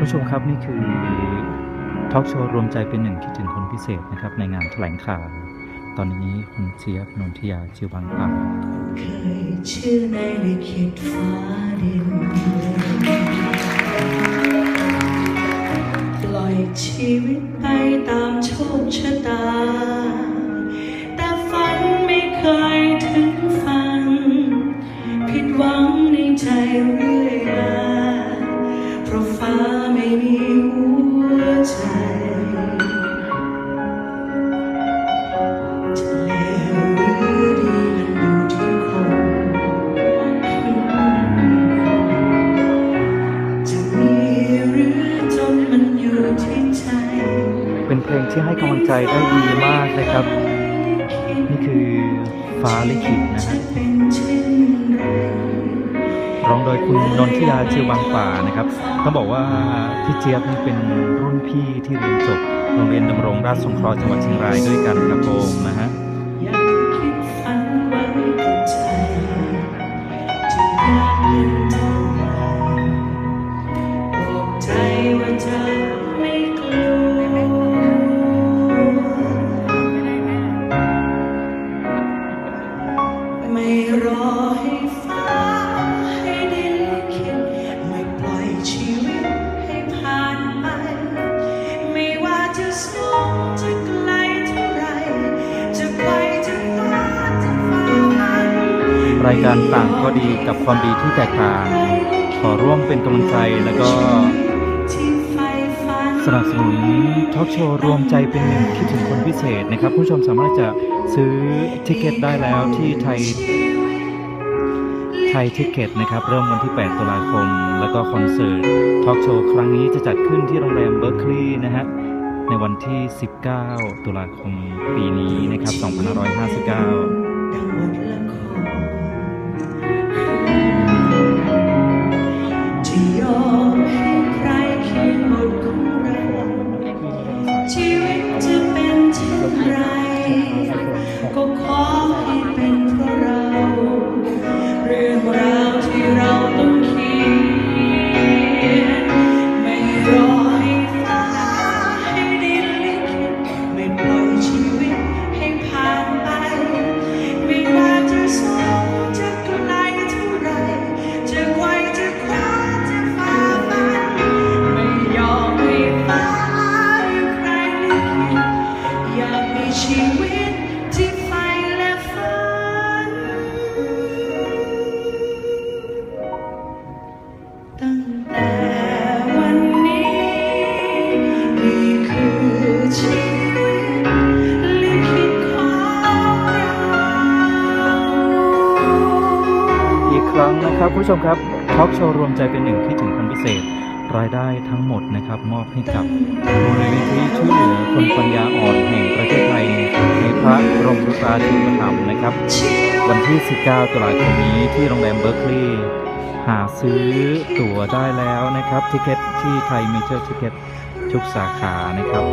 ผู้ชมครับนี่คือทอล์กโชว์รวมใจเป็นหนึ่งคิดถึงคนพิเศษนะครับในงานแถลงข่าวตอนนี้คุณเจียบนนทยาจิวบางปาเคยชื่อในลิขิตฟ้าดินปล่อยชีวิตไปตามโชคชะตา แต่ฝันไม่เคยถึงฟังผิดหวังในใจเรื่อ เป็นเพลงที่ให้กำลังใจได้ดีมากนะครับ นี่คือฟ้าลิขิตนะฮะร้องโดยคุณนนทิยาจิวบางป่านะครับ ต้องบอกว่าพี่เจี๊ยบนี่เป็นรุ่นพี่ที่เรียนจบโรงเรียนดำรงราชสงเคราะห์จังหวัดเชียงรายด้วยกันครับผมนะฮะยังคิดฝันไว้กับใจ รายการต่างก็ดีกับความดีที่แตกต่าง ขอร่วมเป็นกำลังใจแล้วก็ สนับสนุนทอล์กโชว์รวมใจเป็นหนึ่งคิดถึงคนพิเศษนะครับผู้ชมสามารถจะซื้อทิเก็ตได้แล้วที่ไทยไทยทิเก็ตนะครับเริ่มวันที่ 8 ตุลาคม แล้วก็คอนเสิร์ตทอล์กโชว์ครั้งนี้จะจัดขึ้นที่โรงแรมเบอร์คลีย์นะฮะในวันที่ 19 ตุลาคมปีนี้นะครับ 2559 ก็ข ครั้งนะครับผู้ชมครับทอล์กโชว์รวมใจเป็นหนึ่งที่ถึงคนพิเศษ รายได้ทั้งหมดนะครับมอบให้กับมูลนิธิช่วยเหลือคนปัญญาอ่อนแห่งประเทศไทยในพระบรมราชูปถัมภ์นะครับ วันที่ 19ตุลาคมนี้ที่โรงแรมเบอร์คลีย์หาซื้อตั๋วได้แล้วนะครับทิเก็ตที่ไทยเมเจอร์ทิเก็ตทุกสาขานะครับ